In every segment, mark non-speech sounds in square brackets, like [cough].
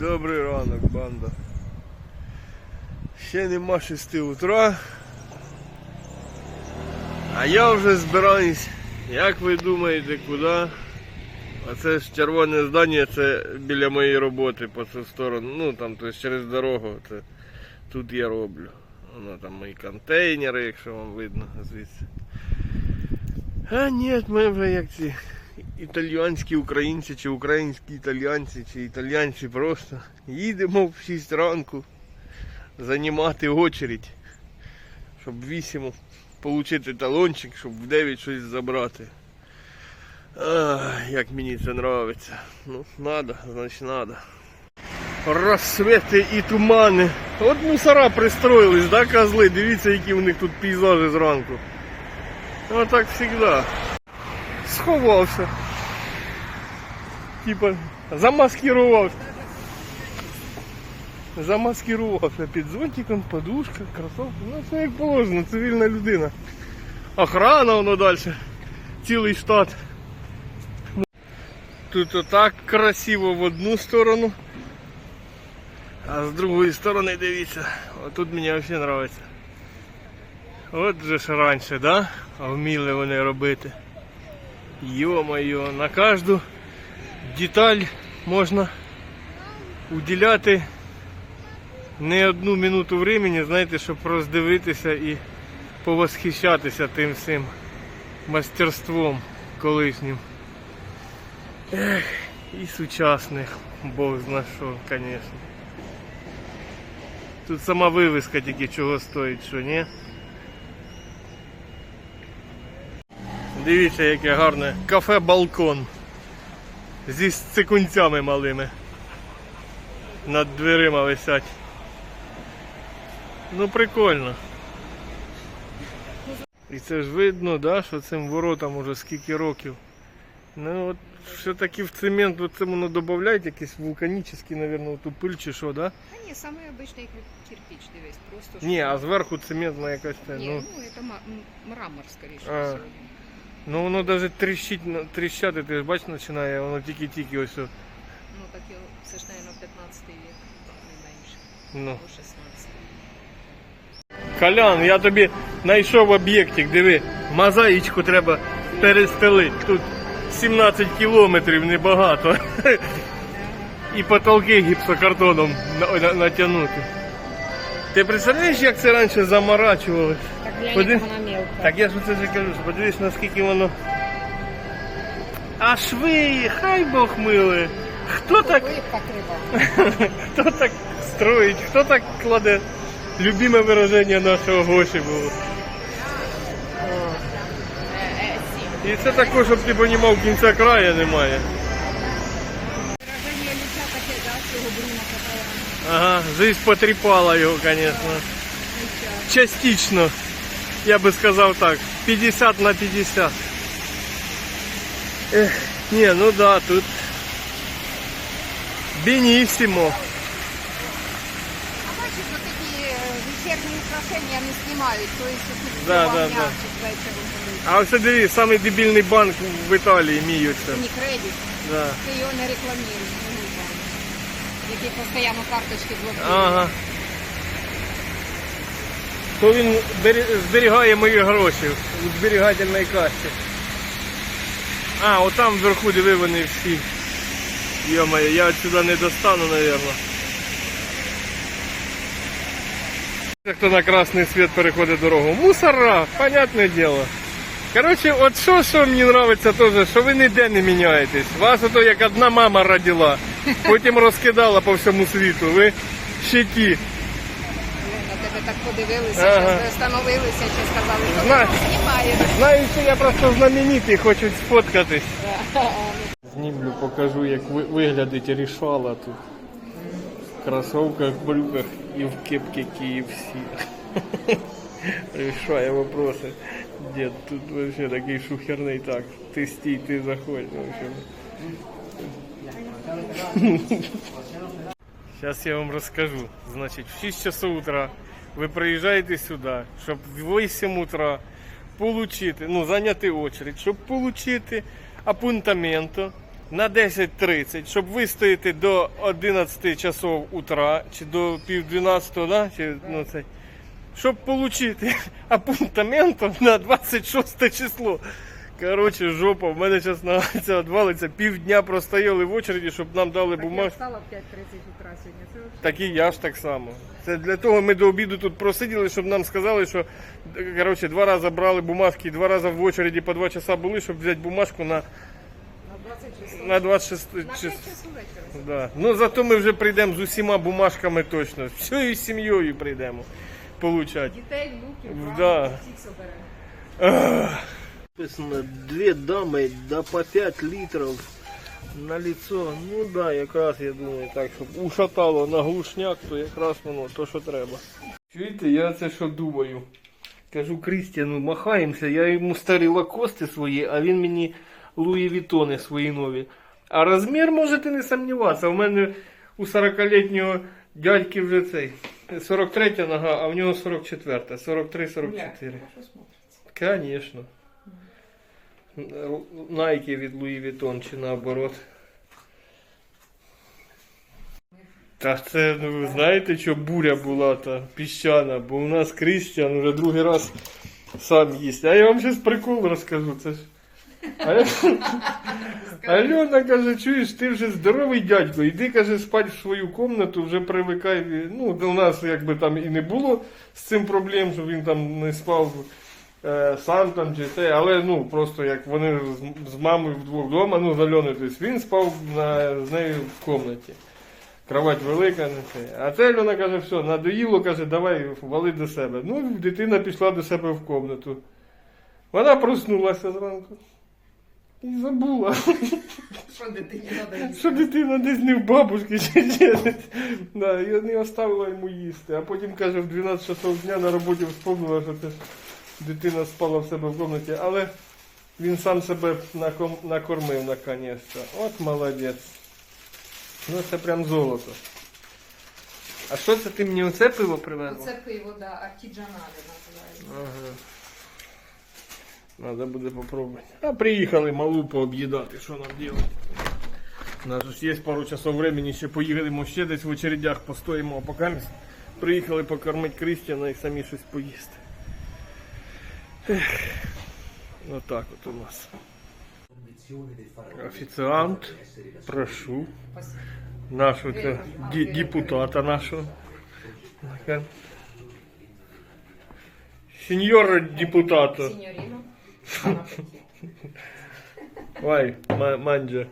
Добрий ранок, банда. Ще нема 6 утра. А я вже збираюсь. Як ви думаєте, куди? А це ж червоне здання, це біля моєї роботи по цю сторону. Ну там тобто через дорогу. Це тут я роблю. Воно там мої контейнери, якщо вам видно звідси. А ні, ми вже як ці італійські українці, чи українські італійці, чи італійці просто їдемо в 6 ранку займати очередь, щоб в 8 отримати талончик, щоб в 9 щось забрати. Ах, як мені це подобається. Ну, надо, значить надо. Розсвети і тумани. От мусора пристроїлись, да, козли? Дивіться, які в них тут пейзажі зранку. Отак завжди. Сховався. Типа замаскирувався. Замаскирувався під зонтиком, подушка, кросовки. Ну все як положено, цивільна людина. Охрана воно далі. Цілий штат. Тут отак красиво в одну сторону. А з другої сторони дивіться. Отут мені взагалі подобається. От же ж раніше, да? А вміли вони робити. Йо-моє, на кожну деталь можна уділяти не одну минуту времени, знаєте, щоб роздивитися і повосхищатися тим всім мастерством колишнім. Ех, і сучасних, Бог зна що, звісно. Тут сама вивіска тільки чого стоїть, що ні. Дивіться, яке гарне кафе-балкон. Зі цикунцями малими. Над дверима висять. Ну прикольно. І це ж видно, да, що цим воротам уже скільки років. Ну от все-таки в цемент от це додають якийсь вулканічний, мабуть, ту пиль чи що, да? Та ні, самий обичний кир- кирпич, дивись, просто Ні, а зверху цементна якась. це, Ні, Ну, ну, це мрамор, скоріше А. ну воно навіть тріщить, тріщати, ти ж бачиш, починає, воно тільки-тільки ось. о. Ну, так його, це ж, мабуть, 15 вік, не менше, Ну. або 16. Колян, я тобі знайшов об'єктик, диви, мозаїчку треба перестелити. Тут 17 кілометрів небагато. [laughs] І потолки гіпсокартоном на- на- натягнути. Ти представляєш, як це раніше заморачувалось? Так глянь, Ходи. як вона. Так я ж оце ж і кажу, що подивись, наскільки воно. А шви, хай Бог милує. Хто так. [laughs] Хто так строїть, хто так кладе? Любиме вираження нашого Гоші було. І це також, щоб ти понімав, кінця краю немає. Ага, жизнь потріпала його, звісно. Частично. Я би сказав так, 50 на 50. Ех, ні, ну да, тут бенісімо. А бачиш, от такі е, вечірні украшення не знімають, то есть тут Да, вам да, м'ячик да. вечором ходить. А ось диви, самий дебільний банк в Італії міються. Унікредит. Да. Ти його не рекламуєш, не нужно. Які постійно карточки блокують. Ага. То він зберігає мої гроші у зберігательній касі. А, отам вверху диви вони всі. Йо-моє, я отсюда не достану, напевно. Хто на красний світ переходить дорогу? Мусора, понятне діло. Коротше, от що, що мені подобається теж, що ви ніде не міняєтесь. Вас ото як одна мама родила, потім розкидала по всьому світу. Ви ще ті. На тебе так подивилися, Ага. ага. остановилися, чи сказали, що Знаю. ти знімаєш. Знаю, що я просто знаменитий, хочуть сфоткатись. Знімлю, покажу, як ви- виглядить рішала тут. В кросовках, брюках і в кепці KFC. [laughs] Решаю вопросы. Дед, тут вообще такий шухерний так. Ти стій, ти заходь. В общем. [laughs] Сейчас я вам расскажу. Значит, в 6 часов утра ви приїжджаєте сюди, щоб в 8 утра получити, ну, зайняти очередь, щоб получити апунтаменто на 10.30, щоб вистояти до 11 часов утра, чи до пів 12, да? чи, ну, це, щоб отримати [laughs] апунтаментом на 26 число. Коротше, жопа, в мене зараз нагадується, [laughs] відвалиться. Півдня простояли в очереді, щоб нам дали Так я бумажку. встала в 5.30 утра сьогодні. Це Так і я ж так само. Це для того ми до обіду тут просиділи, щоб нам сказали, що коротше, два рази брали бумажки, два рази в очереді по два часа були, щоб взяти бумажку на, На 20 часов. на 26 На 5 чис. часов вечора. Да. Ну зато ми вже прийдемо з усіма бумажками точно. З всією сім'єю прийдемо получати. Дітей, внуків, Да. правнуків, всіх соберемо. Написано дві дами да по 5 літрів на лицо. Ну да, якраз я думаю, так, щоб ушатало на глушняк, то якраз воно то, що треба. Чуєте, я це що думаю? Кажу Крістіану, махаємося, я йому старі лакости свої, а він мені Луї Вітони свої нові. А розмір можете не сумніватися. У мене у 40-літнього дядьки вже цей 43 нога, а в нього 44, 43-44. Конечно. Найки від Луї Вітон чи наоборот. Та це, ну ви знаєте, що буря була та піщана, бо у нас Крістіан вже другий раз сам їсть. А я вам зараз прикол розкажу. Це ж. А я- Альона каже, чуєш, ти вже здоровий дядько, іди, каже, спать в свою комнату, вже привикай. Ну, у нас якби там і не було з цим проблем, що він там не спав е, сам там чи те, але ну просто як вони з, з мамою вдвох вдома, ну з Альоною, тобто він спав на, з нею в комнаті. Кровать велика. А це Альона каже, все, надоїло, каже, давай вали до себе. Ну, дитина пішла до себе в комнату. Вона проснулася зранку. І забула, Що дитині що дитина десь не в бабушки чи чи. Да, і не оставила йому їсти. А потім каже, в 12 часов дня на роботі вспомнила, що це дитина спала в себе в кімнаті, але він сам себе накормив наконець-то. От молодець. Ну це прям золото. А що це ти мені оце пиво привезла? Оце пиво, да, артіджанале називається. Ага. Надо буде попробувати. А приїхали малу пооб'їдати, що нам робити? У нас ж є пару часов времени, ще поїдемо ще десь в очередях постоїмо, а поки приїхали покормити Крістіана і самі щось поїсти. Ех. так вот у нас. Официант, прошу. Нашего Нашого депутата нашого. Таке. Сеньора депутата. [laughs] Ой, Buon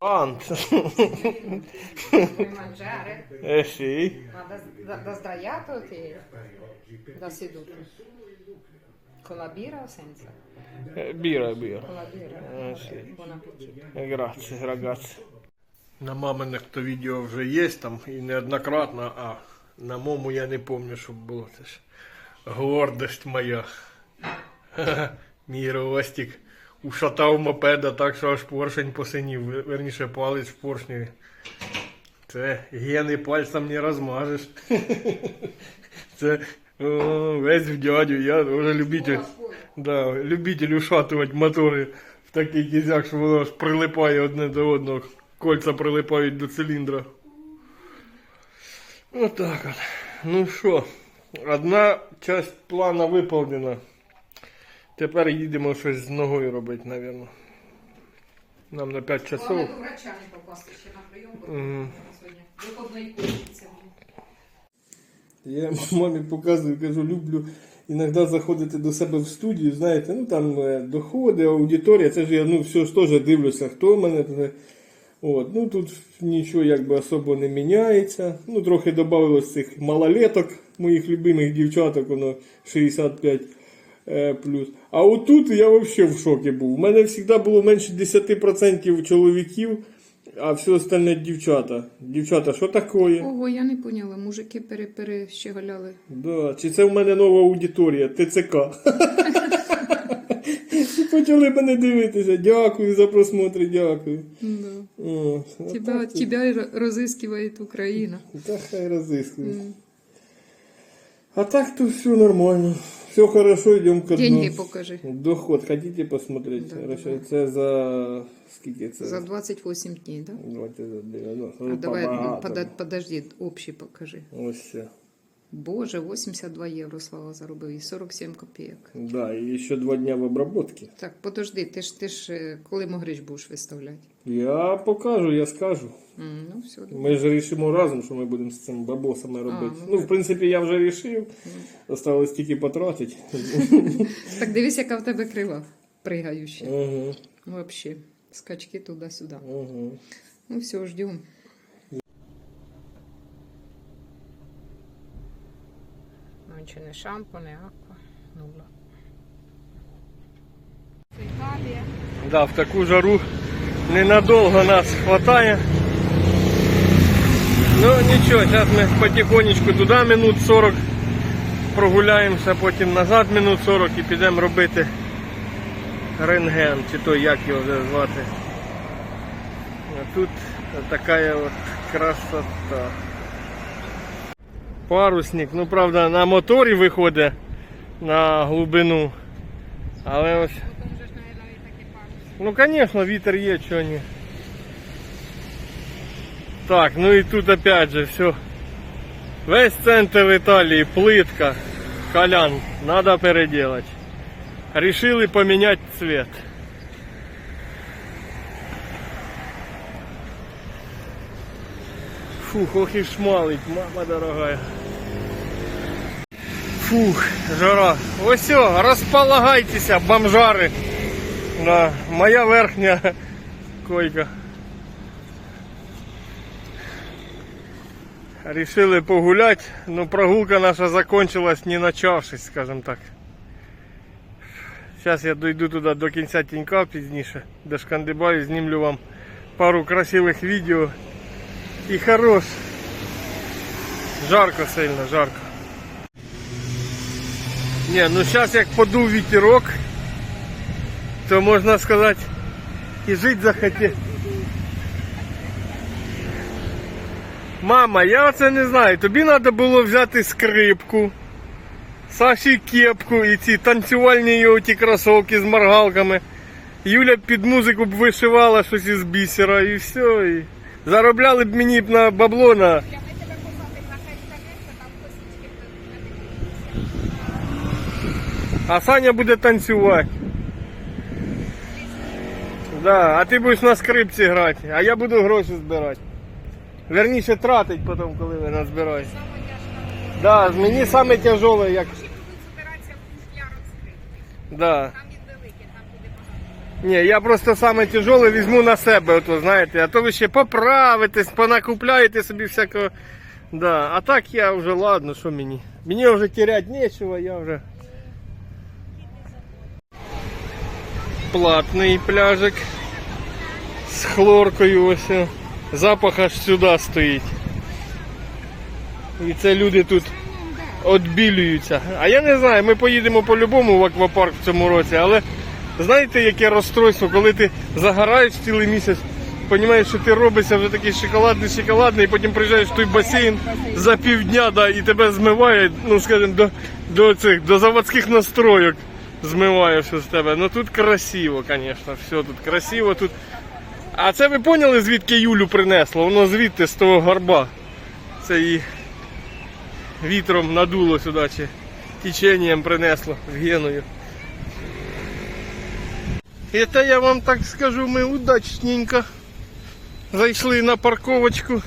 Ant. Mangiare? eh sì. Ma da, da, da sdraiato o che da seduto? Con la birra o senza? Eh, birra, birra. Con la birra? Eh, sì. Buon appetito. Eh, Grazie, ragazzi. На маминих то відео вже є там і неоднократно, а на мому я не пам'ятаю, щоб було. Це ж гордость моя. Мій ростик ушатав мопеда так, що аж поршень посинів, вер- верніше палець в поршні. Це гени пальцем не розмажеш. [laughs] Це о, весь в дядю, я вже любитель. Да, любитель ушатувати мотори в такий кізяк, що воно аж прилипає одне до одного. Кольця прилипають до циліндра. Отак от. Ну що, одна часть плана виповнена. Тепер їдемо щось з ногою робити, мабуть. Нам на 5 часов. Головне до врача не попасти ще на прийом, бо Мгм. сьогодні виходної курситься. Я мамі показую, кажу, люблю іноді заходити до себе в студію, знаєте, ну там е, доходи, аудиторія, це ж я ну, все ж теж дивлюся, хто в мене. тут. От, ну тут нічого якби особо не міняється. Ну, трохи додавалось цих малолеток, моїх любимих дівчаток, воно 65 е, плюс. А отут я взагалі в шокі був. У мене завжди було менше 10% чоловіків, а все остальне дівчата. Дівчата, що таке? Ого, я не поняла, мужики пере, перещеголяли. Да, чи це в мене нова аудиторія, ТЦК. Почали мене дивитися. Дякую за просмотр, дякую. Да. О, Тебя, тебя Украина. Та хай розискують. А так то все нормально. Все хорошо, йдемо к Деньги покажи. Доход, хотите посмотреть? Да, Хорошо, Це за скільки це? За 28 дней, да? Давайте за 90. А Ну, давай, побагато. пода- подожди, общий покажи. Ось це. Боже, 82 євро Слава заробив і 47 копійок. Да, і ще два дня в обработці. Так, подожди, ти ж ти ж е, коли могрич будеш виставляти? Я покажу, я скажу. М, ну, все, добре. Ми ж рішимо разом, що ми будемо з цим бабосами робити. ну ну, в принципі, я вже рішив. Осталось тільки потратити. [laughs] Так дивись, яка в тебе крива пригаюча. Угу, Вообще, скачки туди-сюди. угу. Ну все, ждем. Ну, чи не шампу, не аква. Нула. Да, в таку жару ненадовго нас хватає. Ну нічого, зараз ми потихонечку туди минут 40 прогуляємося, потім назад минут 40 і підемо робити рентген, чи то як його звати. А тут така от красота. Парусник, ну правда, на моторі виходить на глибину. Але ось такі. Ну, конечно, вітер є, чого ні. Так, ну і тут опять же все. Весь центр Італії, плитка, колян, надо переделать. Решили поменять цвет. Фух, ох и шмалить, мама дорогая. Фух, жара. Ось розполагайтеся, бомжари. Да, моя верхня койка. Решили погулять, но прогулка наша закончилась не начавшись, скажем так. Зараз я дойду туди до кінця тінька пізніше, дошкандибаю, знімлю вам пару красивих відео. І хорош. Жарко сильно, жарко. Не, ну зараз як подув вітерок, то можна сказати, і жити захотів. Мама, я оце не знаю. Тобі треба було взяти скрипку, Саші кепку і ці танцювальні його ті кросовки з моргалками. Юля під музику б вишивала щось із бісера і все. І заробляли б мені б на бабло на. А Саня буде танцювати. Да, а ти будеш на скрипці грати, а я буду гроші збирати. Верніше тратить потім, коли ви назбираєте. Да, мені саме тяжеле, як. Да. Там він великий, там буде багато. Ні, я просто саме тяжеле візьму на себе, ото, знаєте, а то ви ще поправитесь, понакупляєте собі всякого. Да. А так я вже ладно, що мені. Мені вже теряти нічого, я вже. Платний пляжик з хлоркою ось. Запах аж сюди стоїть. І це люди тут відбілюються. А я не знаю, ми поїдемо по-любому в аквапарк в цьому році, але знаєте, яке розстройство, коли ти загораєш цілий місяць, розумієш, що ти робишся вже такий шоколадний, шоколадний, і потім приїжджаєш в той басейн за півдня, да, і тебе змиває, ну скажімо, до, до цих до заводських настройок змиває все з тебе. Ну тут красиво, звісно, все тут красиво. Тут... А це ви поняли, звідки Юлю принесло? Воно звідти з того горба. Це її вітром надуло сюди чи теченням принесло в Геною. Это я вам так скажу, ми удачненько зайшли на парковочку.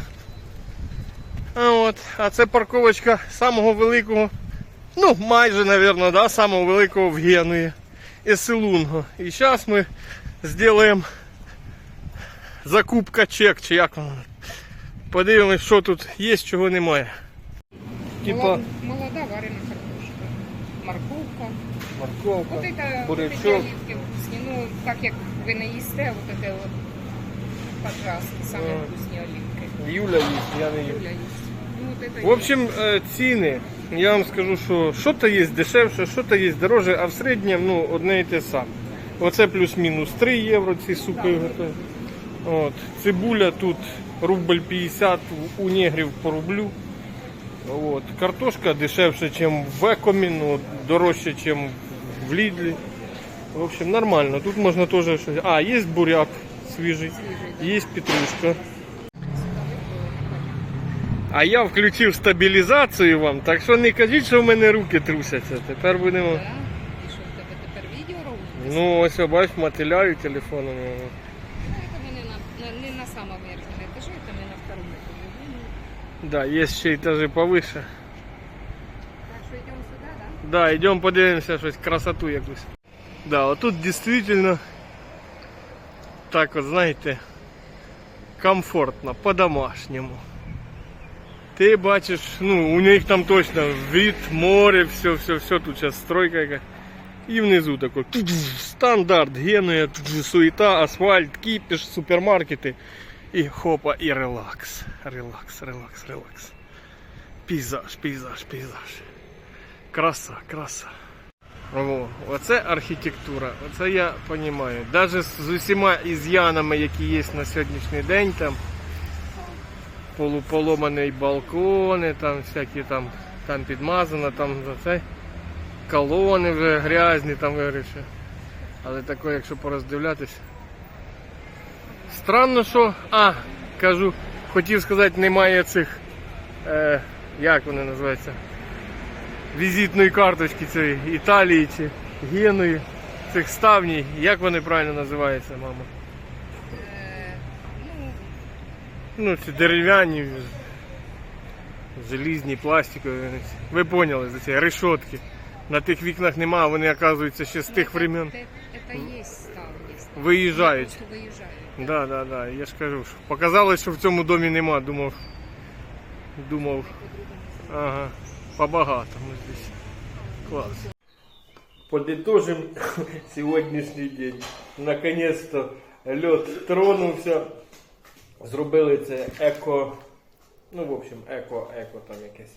А, от, а це парковочка самого великого, ну майже, наверное, да, самого великого в Генуї. Еселунго. І зараз ми зробимо закупка чек, чи як воно. Подивимось, що тут є, чого немає. Типа Молода, варена Морковка. морковка, Вот это, вот эти бурячок. оливки вкусні. Ну, так як ви не їсте, вот это вот поджаски, самі Ага. вкусні оливки. Юля їсть, я не їм. Юля їсть. Ну, вот это В общем, е, ціни, я вам скажу, що що-то є дешевше, що-то є дороже, а в середньому ну, одне і те саме. Оце плюс-мінус 3 євро ці супи готові. От. Цибуля тут рубль 50, у негрів по рублю. От. Картошка дешевше, ніж в Екомі, ну, дорожче, ніж в Лідлі. В общем, нормально. Тут можна теж щось. А, є буряк свіжий, є петрушка. А я включив стабілізацію вам, так що не кажіть, що в мене руки трусяться. Тепер будемо. Да? І що в тебе тепер відео робить? Ну, ось я бачу, мотиляю телефоном. Ну, это ми не на, на, не на самом верхнем этаже, это ми на втором этаже. Ну, Да, є ще етажі повише. Да, йдемо подивимося щось, красоту якусь. Да, отут дійсно так от, знаєте, комфортно, по-домашньому. Ти бачиш, ну, у них там точно вид, море, все, все, все, тут зараз стройка якась. І внизу такой стандарт, генуя, суета, асфальт, кипіш, супермаркети. І хопа, і релакс. Релакс, релакс, релакс. Пейзаж, пейзаж, пейзаж. Краса, краса. О, оце архітектура, оце я розумію. Навіть з усіма із'янами, які є на сьогоднішній день, там полуполомані балкони, там всякі там, там підмазано, там за це колони вже грязні, там вирішив. Але таке, якщо пороздивлятися. Странно, що. А, кажу, хотів сказати, немає цих. Е, як вони називаються? Візитної карточки цієї Італії чи Генуї, цих ставній. Як вони правильно називаються, мама? Е, ну, Ну, ці дерев'яні, желізні, пластикові. Ви поняли за ці решотки. На тих вікнах нема, вони, оказується, ще з тих времен это є став, є. виїжджають. Просто виїжджають. Да, да, да. Я ж кажу, що показалось, що в цьому домі нема. Думав. Думав. Ага. По-багатому здесь. Класс. Подытожим [laughs] сьогоднішній день. Наконец-то льот тронувся. Зробили це еко. Ну, в общем, еко, еко там якесь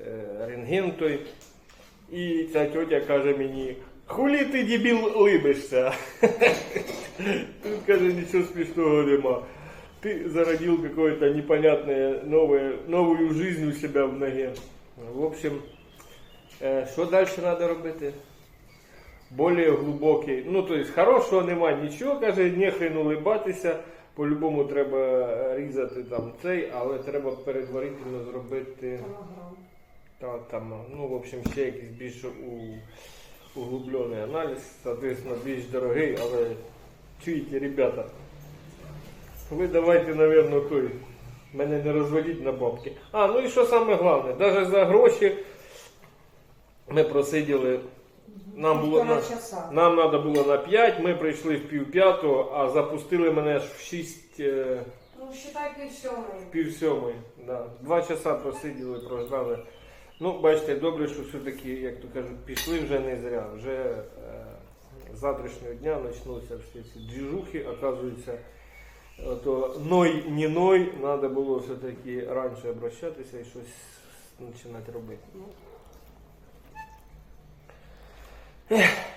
е, рентген той. І ця тетя каже мені, хулі ти дебіл либишся. [laughs] Тут каже, нічого смішного нема. Ты зародил какое-то непонятное новое, новую жизнь у себя в ноге. В общем, е, що далі треба робити? Более глибокий. Ну, то есть, хорошого нема нічого, каже, не хрен улибатися. По-любому треба різати там цей, але треба передварительно зробити. Та, там, ну, в общем, ще якийсь більш углублений аналіз, соответственно, більш дорогий, але чуєте, ребята, ви давайте, наверное, той. Мене не розводіть на бабки. А, ну і що саме головне, навіть за гроші ми просиділи. Нам було на, нам треба було на 5, ми прийшли в пів п'ятого, а запустили мене в 6, е, Ну, считайте все. в пів сьомої. Да. Два часа просиділи, прождали. Ну, бачите, добре, що все-таки, як то кажуть, пішли вже не зря. Вже е, з завтрашнього дня почнуться всі ці двіжухи, оказується, то ной, не ной, треба було все-таки раніше обращатися і щось починати робити. Ну. Ех.